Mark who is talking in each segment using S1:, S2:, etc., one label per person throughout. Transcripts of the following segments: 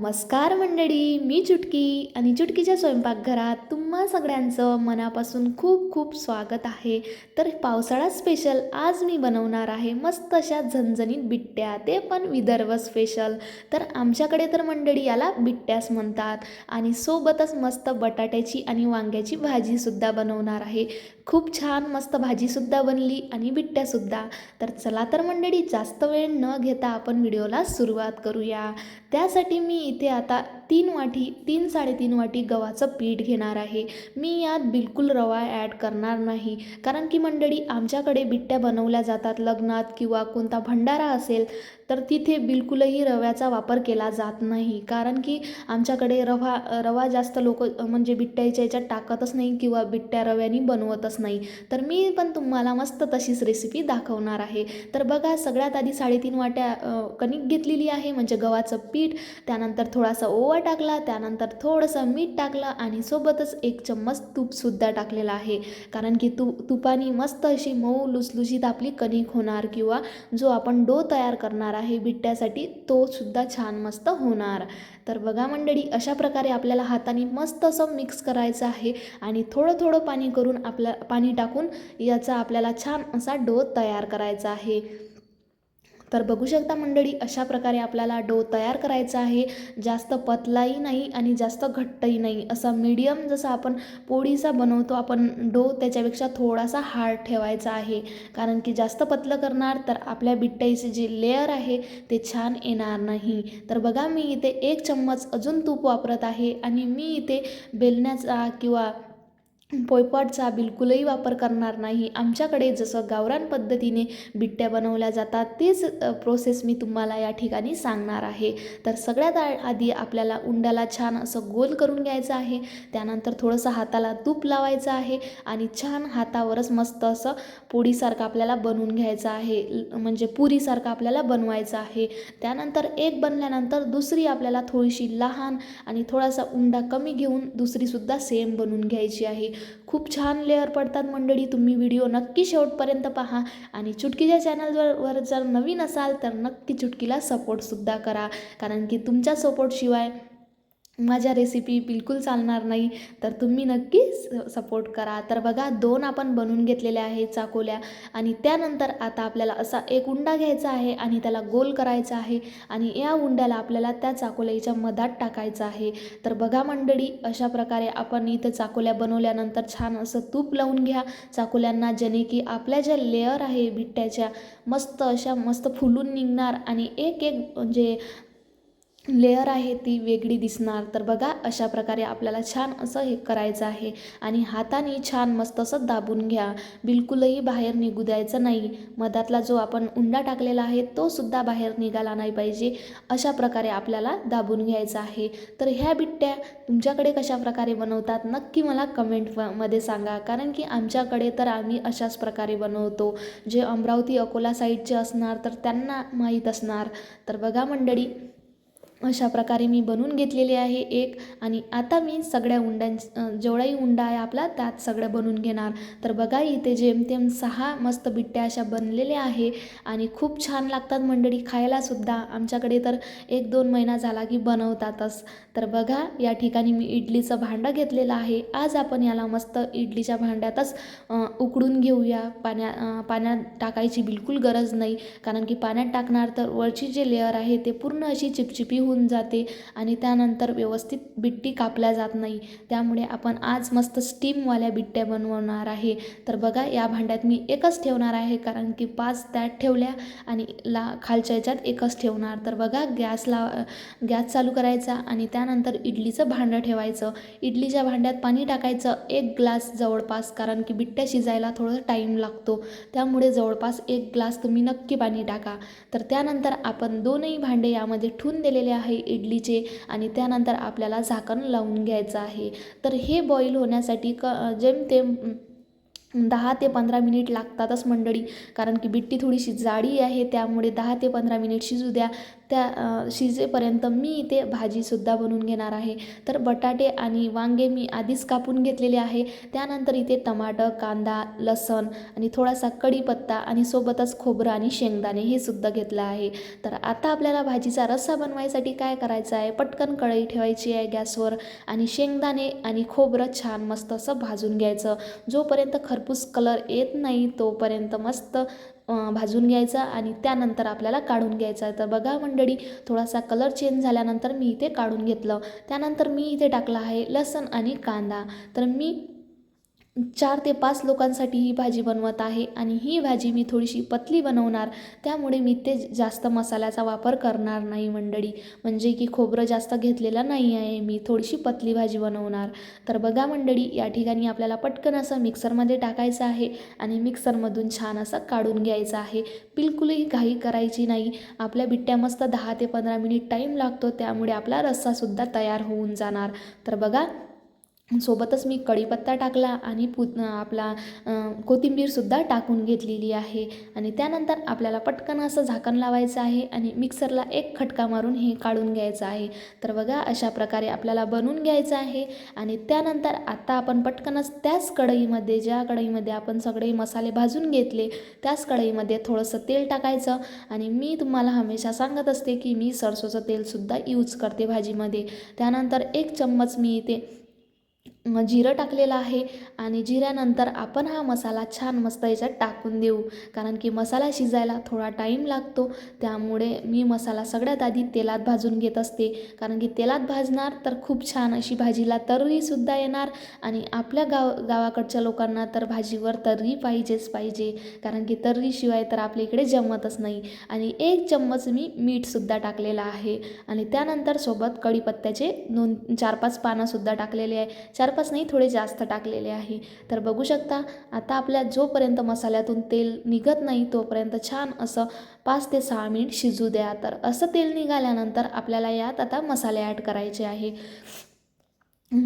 S1: नमस्कार मंडळी मी चुटकी आणि चुटकीच्या स्वयंपाकघरात तुम्हा सगळ्यांचं मनापासून खूप खूप स्वागत आहे. तर पावसाळा स्पेशल आज मी बनवणार आहे मस्त अशा झणझणीत बिट्ट्या ते पण विदर्भ स्पेशल तर आमच्याकडे तर मंडळी याला बिट्ट्यास म्हणतात आणि सोबतच मस्त बटाट्याची आणि वांग्याची भाजीसुद्धा बनवणार आहे. खूप छान मस्त भाजीसुद्धा बनली आणि बिट्ट्यासुद्धा. तर चला तर मंडळी जास्त वेळ न घेता आपण व्हिडिओला सुरुवात करूया. त्यासाठी मी इथे आता तीन वाटी तीन साडेतीन वाटी गव्हाचं पीठ घेणार आहे. मी यात बिलकुल रवा ॲड करणार नाही. कारण की मंडळी आमच्याकडे बिट्ट्या बनवल्या जातात लग्नात किंवा कोणता भंडारा असेल तर तिथे बिलकुलही रव्याचा वापर केला जात नाही. कारण की आमच्याकडे रवा रवा जास्त लोक म्हणजे बिट्ट्याच्या याच्यात टाकतच नाही किंवा बिट्ट्या रव्यानी बनवतच नाही. तर मी पण तुम्हाला मस्त तशीच रेसिपी दाखवणार आहे. तर बघा सगळ्यात आधी साडेतीन वाट्या कणिक घेतलेली आहे म्हणजे गव्हाचं पीठ. त्यानंतर थोडासा ओवा टाकला त्यानंतर थोडंसं मीठ टाकलं आणि सोबतच एक चम्मच तूपसुद्धा टाकलेलं आहे. कारण की तू तुपाने मस्त अशी मऊ लुसलुशीत आपली कणिक होणार किंवा जो आपण डो तयार करणार आहे बिट्ट्यासाठी तो सुद्धा छान मस्त होणार. तर बघा मंडळी अशा प्रकारे आपल्याला हाताने मस्त असं मिक्स करायचं आहे आणि थोडं थोडं पाणी करून आपल्या पाणी टाकून याचा आपल्याला छान असा डो तयार करायचा आहे. तर बघू शकता मंडळी अशा प्रकारे आपल्याला डो तयार करायचा आहे. जास्त पतलाही नाही आणि जास्त घट्टही नाही. असा मीडियम जसं आपण पोळीचा बनवतो आपण डो त्याच्यापेक्षा थोडासा हार्ड ठेवायचा आहे. कारण की जास्त पतलं करणार तर आपल्या बिट्टाईचे जे लेअर आहे ते छान येणार नाही. तर बघा मी इथे एक चम्मच अजून तूप वापरत आहे आणि मी इथे बेलण्याचा किंवा पोयपाटचा बिलकुलही वापर करणार नाही. आमच्याकडे जसं गावरान पद्धतीने बिट्ट्या बनवल्या जातात तेच प्रोसेस मी तुम्हाला या ठिकाणी सांगणार आहे. तर सगळ्यात आ- आधी आपल्याला उंडाला छान असं गोल करून घ्यायचं आहे. त्यानंतर थोडंसं हाताला तूप लावायचं आहे आणि छान हातावरच मस्त असं पोळीसारखं आपल्याला बनवून घ्यायचं आहे. म्हणजे पुरीसारखं आपल्याला बनवायचं आहे. त्यानंतर एक बनल्यानंतर दुसरी आपल्याला थोडीशी लहान आणि थोडासा उंडा कमी घेऊन दुसरीसुद्धा सेम बनवून घ्यायची आहे. खूप छान लेअर पडतात मंडळी. तुम्ही व्हिडिओ नक्की शेवटपर्यंत पहा. आणि चुटकीच्या चॅनलवर वर जर नवीन असाल तर नक्की चुटकीला सपोर्टसुद्धा करा. कारण की तुमच्या सपोर्टशिवाय माझ्या रेसिपी बिलकुल चालणार नाही. तर तुम्ही नक्की स सपोर्ट करा. तर बघा दोन आपण बनवून घेतलेल्या आहे चाकोल्या. आणि त्यानंतर आता आपल्याला असा एक उंडा घ्यायचा आहे आणि त्याला गोल करायचा आहे. आणि या उंड्याला आपल्याला त्या चाकोल्याच्या मधात टाकायचं आहे. तर बघा मंडळी अशा प्रकारे आपण इथं चाकोल्या बनवल्यानंतर छान असं तूप लावून घ्या. चाकोल्यांना जेणे की आपल्या ज्या लेअर आहे बिट्ट्याच्या मस्त अशा मस्त फुलून निघणार. आणि एक एक म्हणजे लेअर आहे ती वेगळी दिसणार. तर बघा अशा प्रकारे आपल्याला छान असं हे करायचं आहे. आणि हाताने छान मस्त असं दाबून घ्या. बिलकुलही बाहेर निघू द्यायचं नाही. मधातला जो आपण उंडा टाकलेला आहे तो सुद्धा बाहेर निघाला नाही पाहिजे. अशा प्रकारे आपल्याला दाबून घ्यायचं आहे. तर ह्या बिट्ट्या तुमच्याकडे कशा प्रकारे बनवतात नक्की मला कमेंटमध्ये सांगा. कारण की आमच्याकडे तर आम्ही अशाच प्रकारे बनवतो. जे अमरावती अकोला साईडचे असणार तर त्यांना माहीत असणार. तर बघा मंडळी अशा प्रकारे मी बनवून घेतलेली आहे एक. आणि आता मी सगळ्या उंड्यां जेवढाही उंडा आहे आपला त्यात सगळं बनवून घेणार. तर बघा इथे जेमतेम सहा मस्त बिट्ट्या अशा बनलेल्या आहे. आणि खूप छान लागतात मंडळी खायलासुद्धा आमच्याकडे तर एक दोन महिना झाला की बनवतातच. तर बघा या ठिकाणी मी इडलीचं भांडं घेतलेलं आहे. आज आपण याला मस्त इडलीच्या भांड्यातच उकडून घेऊया. पाण्या पाण्यात टाकायची बिलकुल गरज नाही. कारण की पाण्यात टाकणार तर वरची जे लेअर आहे ते पूर्ण अशी चिपचिपी होऊन जाते आणि त्यानंतर व्यवस्थित बिट्टी कापल्या जात नाही. त्यामुळे आपण आज मस्त स्टीमवाल्या बिट्ट्या बनवणार आहे. तर बघा या भांड्यात मी एकच ठेवणार आहे कारण की पाच त्यात ठेवल्या आणि ला खालच्या याच्यात एकच ठेवणार. तर बघा गॅस ला गॅस चालू करायचा आणि त्यानंतर इडलीचं भांडं ठेवायचं. इडलीच्या भांड्यात पाणी टाकायचं एक ग्लास जवळपास कारण की बिट्ट्या शिजायला थोडं टाईम लागतो. त्यामुळे जवळपास एक ग्लास तुम्ही नक्की पाणी टाका. तर त्यानंतर आपण दोनही भांडे यामध्ये ठून दिलेले आहे इडलीचे आणि त्यानंतर आपल्याला झाकण लावून घ्यायचं आहे. तर हे बॉईल होण्यासाठी क जेमतेम दहा ते पंधरा मिनिट लागतातच मंडळी. कारण की बिट्टी थोडीशी जाडी आहे त्यामुळे दहा ते पंधरा मिनिट शिजू द्या. त्या शिजेपर्यंत मी इथे भाजीसुद्धा बनवून घेणार आहे. तर बटाटे आणि वांगे मी आधीच कापून घेतलेले आहे. त्यानंतर इथे टमाटर कांदा लसण आणि थोडासा कढीपत्ता आणि सोबतच खोबरं आणि शेंगदाणे हे सुद्धा घेतलं आहे. तर आता आपल्याला भाजीचा रस्सा बनवायसाठी काय करायचं आहे? पटकन कढई ठेवायची आहे गॅसवर आणि शेंगदाणे आणि खोबरं छान मस्त असं भाजून घ्यायचं. जोपर्यंत खरपूस कलर येत नाही तोपर्यंत मस्त भाजून घ्यायचा आणि त्यानंतर आपल्याला काढून घ्यायचा तर बघा मंडळी थोडासा कलर चेंज झाल्यानंतर मी इथे काढून घेतलं. त्यानंतर मी इथे टाकलं आहे लसण आणि कांदा. तर मी चार ते पाच लोकांसाठी ही भाजी बनवत आहे आणि ही भाजी मी थोडीशी पतली बनवणार. त्यामुळे मी ते जास्त मसाल्याचा वापर करणार नाही मंडळी. म्हणजे की खोबरं जास्त घेतलेलं नाही आहे मी थोडीशी पतली भाजी बनवणार. तर बघा मंडळी या ठिकाणी आपल्याला पटकन असं मिक्सरमध्ये टाकायचं आहे आणि मिक्सरमधून छान असं काढून घ्यायचं आहे. बिलकुलही घाई करायची नाही. आपल्या बिट्ट्या मस्त दहा ते पंधरा मिनिट टाईम लागतो त्यामुळे आपला रस्सासुद्धा तयार होऊन जाणार. तर बघा सोबतच मी कढीपत्ता टाकला आणि पु आपला कोथिंबीरसुद्धा टाकून घेतलेली आहे. आणि त्यानंतर आपल्याला पटकन असं झाकण लावायचं आहे आणि मिक्सरला एक खटका मारून हे काढून घ्यायचं आहे. तर बघा अशा प्रकारे आपल्याला बनवून घ्यायचं आहे. आणि त्यानंतर आत्ता आपण पटकनच त्याच कढईमध्ये ज्या कढईमध्ये आपण सगळे मसाले भाजून घेतले त्याच कढईमध्ये थोडंसं तेल टाकायचं. आणि मी तुम्हाला हमेशा सांगत असते की मी सरसोचं तेलसुद्धा यूज करते भाजीमध्ये. त्यानंतर एक चम्मच मी इथे जिरं टाकलेलं आहे आणि जिऱ्यानंतर आपण हा मसाला छान मस्त याच्यात टाकून देऊ. कारण की मसाला शिजायला थोडा टाईम लागतो. त्यामुळे मी मसाला सगळ्यात आधी तेलात भाजून घेत असते. कारण की तेलात भाजणार तर खूप छान अशी भाजीला तर्रीसुद्धा येणार आणि आपल्या गाव गावाकडच्या लोकांना तर भाजीवर तर्री पाहिजेच पाहिजे. कारण की तर्रीशिवाय तर आपल्या इकडे जमतच नाही. आणि एक चम्मच मी मीठसुद्धा टाकलेलं आहे. आणि त्यानंतर सोबत कढीपत्त्याचे दोन चार पाच पानंसुद्धा टाकलेले आहे. चार पाच नाही थोडे जास्त टाकलेले आहे. तर बघू शकता आता आपल्या जोपर्यंत मसाल्यातून तेल निघत नाही तोपर्यंत छान असं पाच ते सहा मिनिट शिजू द्या. तर असं तेल निघाल्यानंतर आपल्याला यात आता मसाले ॲड करायचे आहे.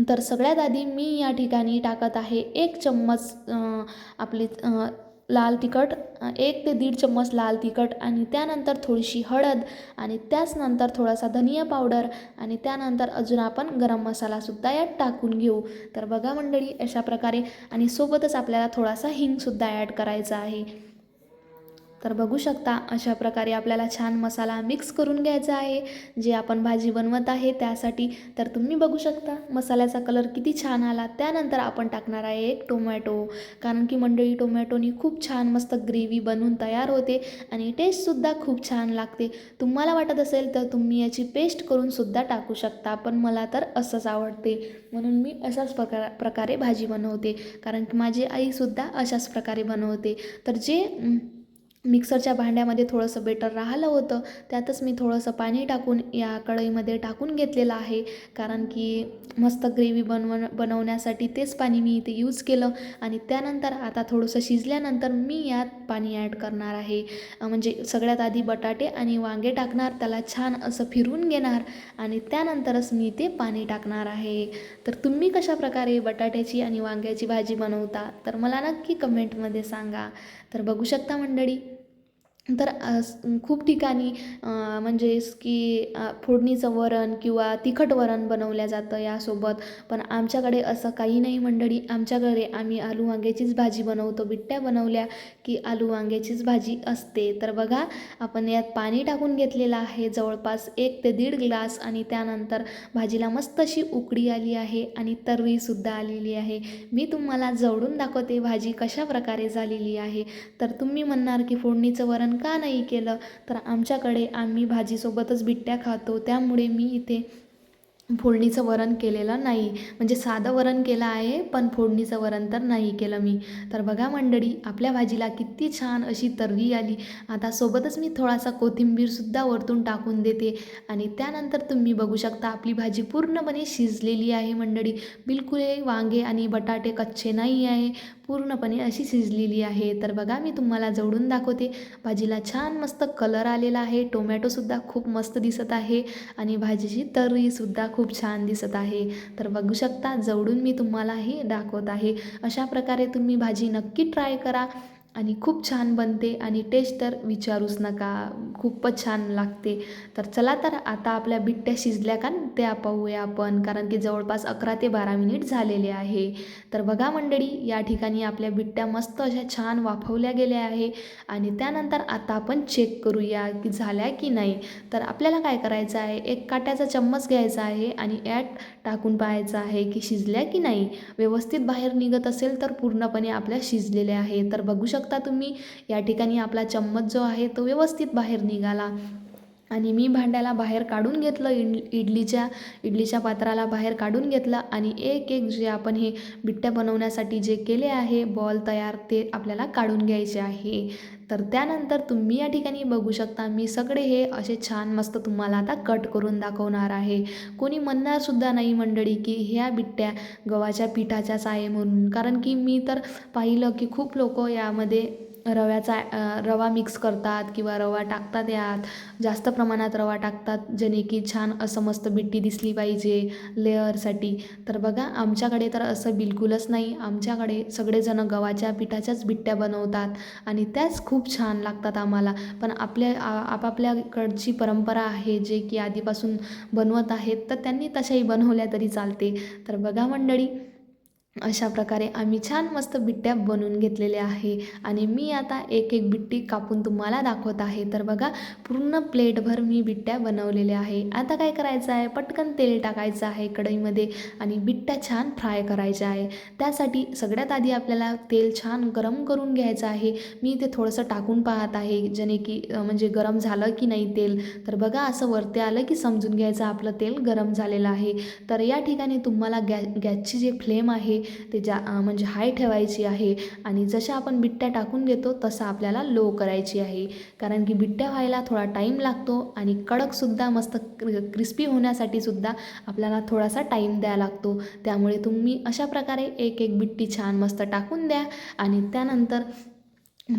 S1: तर सगळ्यात आधी मी या ठिकाणी टाकत आहे एक चम्मच आपली लाल तिखट एक ते दीड चम्मच लाल तिखट आणि त्यानंतर थोडीशी हळद आणि त्याचनंतर थोडासा धनिया पावडर आणि त्यानंतर अजून आपण गरम मसालासुद्धा यात टाकून घेऊ. तर बघा मंडळी अशा प्रकारे आणि सोबतच आपल्याला थोडासा हिंगसुद्धा ॲड करायचा आहे. तर बघू शकता अशा प्रकारे आपल्याला छान मसाला मिक्स करून घ्यायचा आहे. जे आपण भाजी बनवत आहे त्यासाठी. तर तुम्ही बघू शकता मसाल्याचा कलर किती छान आला. त्यानंतर आपण टाकणार आहे एक टोमॅटो कारण की मंडळी टोमॅटोनी खूप छान मस्त ग्रेव्ही बनवून तयार होते आणि टेस्टसुद्धा खूप छान लागते. तुम्हाला वाटत असेल तर तुम्ही याची पेस्ट करूनसुद्धा टाकू शकता पण मला तर असंच आवडते. म्हणून मी अशाच प्रकार प्रकारे भाजी बनवते. कारण की माझी आईसुद्धा अशाच प्रकारे बनवते. तर जे मिक्सरच्या भांड्यामध्ये थोडंसं बेटर राहिलं होतं. त्यातच मी थोडंसं पाणी टाकून या कढईमध्ये टाकून घेतलेलं आहे. कारण की मस्त ग्रेव्ही बनवण बनवण्यासाठी तेच पाणी मी इथे यूज केलं. आणि त्यानंतर आता थोडंसं शिजल्यानंतर मी यात पाणी ॲड करणार आहे. म्हणजे सगळ्यात आधी बटाटे आणि वांगे टाकणार त्याला छान असं फिरून घेणार आणि त्यानंतरच मी ते पाणी टाकणार आहे. तर तुम्ही कशा प्रकारे बटाट्याची आणि वांग्याची भाजी बनवता तर मला नक्की कमेंटमध्ये सांगा. तर बघू शकता मंडळी. तर खूप ठिकाणी म्हणजेच की फोडणीचं वरण किंवा तिखट वरण बनवलं जातं यासोबत. पण आमच्याकडे असं काही नाही मंडळी. आमच्याकडे आम्ही आलू वांग्याचीच भाजी बनवतो. बिट्ट्या बनवल्या की आलू वांग्याचीच भाजी असते. तर बघा आपण यात पाणी टाकून घेतलेलं आहे. जवळपास एक ते दीड ग्लास आणि त्यानंतर भाजीला मस्त अशी उकडी आली आहे आणि तरवीसुद्धा आलेली आहे. मी तुम्हाला जवळून दाखवते भाजी कशा प्रकारे झालेली आहे. तर तुम्ही म्हणणार की फोडणीचं वरण का नाही केलं. तर आमच्याकडे आम्ही भाजीसोबतच बिट्ट्या खातो. त्यामुळे मी इथे फोडणीचं वरण केलेलं नाही. म्हणजे साधं वरण केलं आहे पण फोडणीचं वरण तर नाही केलं मी. तर बघा मंडळी आपल्या भाजीला किती छान अशी तर्री आली. आता सोबतच मी थोडासा कोथिंबीरसुद्धा वरतून टाकून देते. आणि त्यानंतर तुम्ही बघू शकता आपली भाजी पूर्णपणे शिजलेली आहे मंडळी. बिलकुलही वांगे आणि बटाटे कच्चे नाही आहे. पूर्णपणे अशी शिजलेली आहे. तर बघा मी तुम्हाला जवळून दाखवते. भाजीला छान मस्त कलर आलेला आहे. टोमॅटोसुद्धा खूप मस्त दिसत आहे. आणि भाजीची तर्रीसुद्धा खूप खूप छान दिसत आहे. तर बघू शकता जवळून मी तुम्हालाही दाखवत आहे. अशा प्रकारे तुम्ही भाजी नक्की ट्राय करा. आणि खूप छान बनते आणि टेस्ट तर विचारूच नका. खूपच छान लागते. तर चला तर आता आपल्या बिट्ट्या शिजल्या का? त्या पाहूया आपण कारण की जवळपास अकरा ते बारा मिनिट झालेले आहे. तर बघा मंडळी या ठिकाणी आपल्या बिट्ट्या मस्त अशा छान वाफवल्या गेल्या आहे. आणि त्यानंतर आता आपण चेक करूया की झाल्या की नाही. तर आपल्याला काय करायचं आहे? एक काट्याचा चम्मच घ्यायचा आहे आणि ॲट टाकून पाहायचं आहे की शिजल्या की नाही. व्यवस्थित बाहेर निघत असेल तर पूर्णपणे आपल्या शिजलेल्या आहे तर बघू शकता शकता. तुम्ही या ठिकाणी आपला चम्मच जो आहे तो व्यवस्थित बाहेर निघाला. आणि मी भांड्याला बाहेर काढून घेतलं इड इडलीच्या इडलीच्या पात्राला बाहेर काढून घेतलं आणि एक एक जे आपण हे बिट्ट्या बनवण्यासाठी जे केले आहे बॉल तयार ते आपल्याला काढून घ्यायचे आहे. तर त्यानंतर तुम्ही या ठिकाणी बघू शकता मी सगळे हे असे छान मस्त तुम्हाला आता कट करून दाखवणार आहे. कोणी म्हणणारसुद्धा नाही मंडळी की ह्या बिट्ट्या गव्हाच्या पिठाच्याच आहे म्हणून. कारण की मी तर पाहिलं की खूप लोक यामध्ये रव्याचा रवा मिक्स करतात किंवा रवा टाकतात यात. जास्त प्रमाणात रवा टाकतात जेणे की छान असं मस्त बिट्टी दिसली पाहिजे लेअरसाठी तर बघा आमच्याकडे तर असं बिलकुलच नाही. आमच्याकडे सगळेजणं गव्हाच्या पिठाच्याच बिट्ट्या बनवतात आणि त्याच खूप छान लागतात आम्हाला. पण आपल्या आपापल्याकडची परंपरा आहे जे की आधीपासून बनवत आहेत तर त्यांनी तशाही बनवल्या तरी चालते. तर बघा मंडळी अशा प्रकारे आम्ही छान मस्त बिट्ट्या बनवून घेतलेल्या आहे. आणि मी आता एक एक बिट्टी कापून तुम्हाला दाखवत आहे. तर बघा पूर्ण प्लेटभर मी बिट्ट्या बनवलेल्या आहे. आता काय करायचं आहे? पटकन तेल टाकायचं आहे कढईमध्ये आणि बिट्ट्या छान फ्राय करायच्या आहे. त्यासाठी सगळ्यात आधी आपल्याला तेल छान गरम करून घ्यायचं आहे. मी ते थोडंसं टाकून पाहत आहे जेणे की म्हणजे गरम झालं की नाही तेल. तर बघा असं वरते आलं की समजून घ्यायचं आपलं तेल गरम झालेलं आहे. तर या ठिकाणी तुम्हाला गॅ गॅसची जे फ्लेम आहे ते जा म्हणजे हाय ठेवायची आहे आणि जशा आपण बिट्ट्या टाकून घेतो तसं आपल्याला लो करायची आहे. कारण की बिट्ट्या व्हायला थोडा टाईम लागतो आणि कडकसुद्धा मस्त क्रिस्पी होण्यासाठी सुद्धा आपल्याला थोडासा टाईम द्या लागतो. त्यामुळे तुम्ही अशा प्रकारे एक एक बिट्टी छान मस्त टाकून द्या आणि त्यानंतर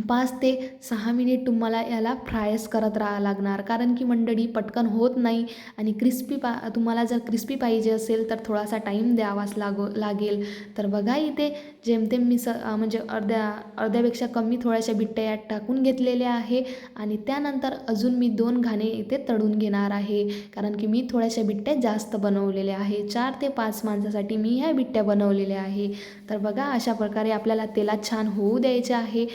S1: पाच ते सहा मिनिट तुम्हाला याला फ्रायस करत राहा लागणार. कारण की मंडळी पटकन होत नाही आणि क्रिस्पी पा तुम्हाला जर क्रिस्पी पाहिजे असेल तर थोडासा टाईम द्यावाच लागो लागेल. तर बघा इथे जेमतेम मी स म्हणजे अर्ध्या अर्ध्यापेक्षा कमी थोड्याशा बिट्ट्या यात टाकून घेतलेल्या आहे. आणि त्यानंतर अजून मी दोन घाणे इथे तळून घेणार आहे. कारण की मी थोड्याशा बिट्ट्या जास्त बनवलेल्या आहे. चार ते पाच माणसासाठी मी ह्या बिट्ट्या बनवलेल्या आहे. तर बघा अशा प्रकारे आपल्याला तेलात छान होऊ द्यायचे आहे.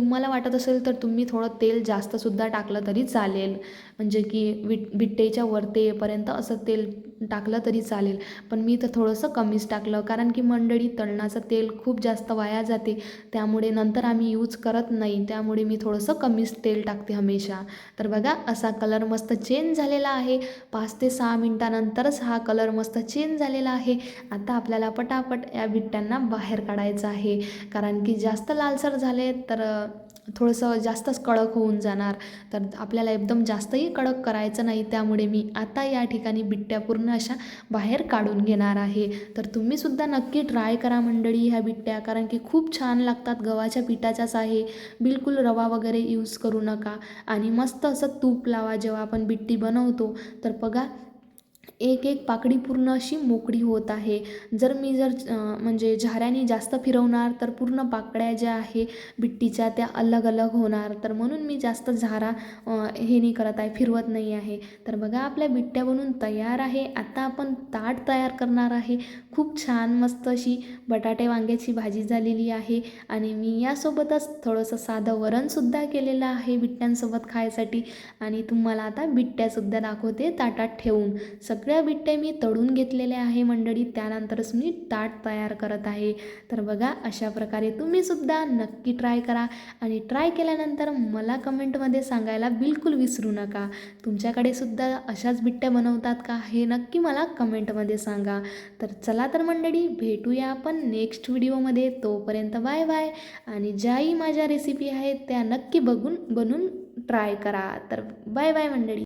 S1: तुम्हाला वाटत असेल तर तुम्ही थोडं तेल जास्तसुद्धा टाकलं तरी चालेल. म्हणजे की विट विट्टेच्या वरते येईपर्यंत असं तेल टाकलं तरी चालेल. पण मी तर थोडंसं कमीच टाकलं. कारण की मंडळी तळणाचं तेल खूप जास्त वाया जाते. त्यामुळे नंतर आम्ही यूज करत नाही. त्यामुळे मी थोडंसं कमीच तेल टाकते हमेशा. तर बघा असा कलर मस्त चेंज झालेला आहे. पाच ते सहा मिनटानंतरच हा कलर मस्त चेंज झालेला आहे. आता आपल्याला पटापट या बिट्ट्यांना बाहेर काढायचं आहे. कारण की जास्त लालसर झाले तर थोडंसं जास्तच कडक होऊन जाणार. तर आपल्याला एकदम जास्तही कडक करायचं नाही. त्यामुळे मी आता या ठिकाणी बिट्ट्या पूर्ण अशा बाहेर काढून घेणार आहे. तर तुम्हीसुद्धा नक्की ट्राय करा मंडळी ह्या बिट्ट्या कारण की खूप छान लागतात. गव्हाच्या पिठाच्याच आहे. बिलकुल रवा वगैरे यूज करू नका. आणि मस्त असं तूप लावा. जेव्हा आपण बिट्टी बनवतो तर बघा एक एक पाकडी पूर्ण अशी मोकळी होत आहे. जर मी जर म्हणजे झाऱ्याने जास्त फिरवणार तर पूर्ण पाकड्या ज्या आहे बिट्टीच्या त्या अलग अलग होणार. तर म्हणून मी जास्त झारा हे नाही करत आहे फिरवत नाही आहे. तर बघा आपल्या बिट्ट्या बनून तयार आहे. आता आपण ताट तयार करणार आहे. खूप छान मस्त अशी बटाटे वांग्याची भाजी झालेली आहे. आणि मी यासोबतच थोडंसं साधं वरणसुद्धा केलेलं आहे बिट्ट्यांसोबत खायसाठी. आणि तुम्हाला आता बिट्ट्यासुद्धा दाखवते ताटात ठेवून. सगळं सगळ्या बिट्ट्या मी तळून घेतलेल्या आहे मंडळी. त्यानंतरच मी ताट तयार करत आहे. तर बघा अशा प्रकारे तुम्हीसुद्धा नक्की ट्राय करा. आणि ट्राय केल्यानंतर मला कमेंटमध्ये सांगायला बिलकुल विसरू नका. तुमच्याकडे सुद्धा अशाच बिट्ट्या बनवतात का हे नक्की मला कमेंटमध्ये सांगा. तर चला तर मंडळी भेटूया आपण नेक्स्ट व्हिडिओमध्ये तोपर्यंत बाय बाय आणि ज्याही माझ्या रेसिपी आहेत त्या नक्की बघून बनवून ट्राय करा. तर बाय बाय मंडळी.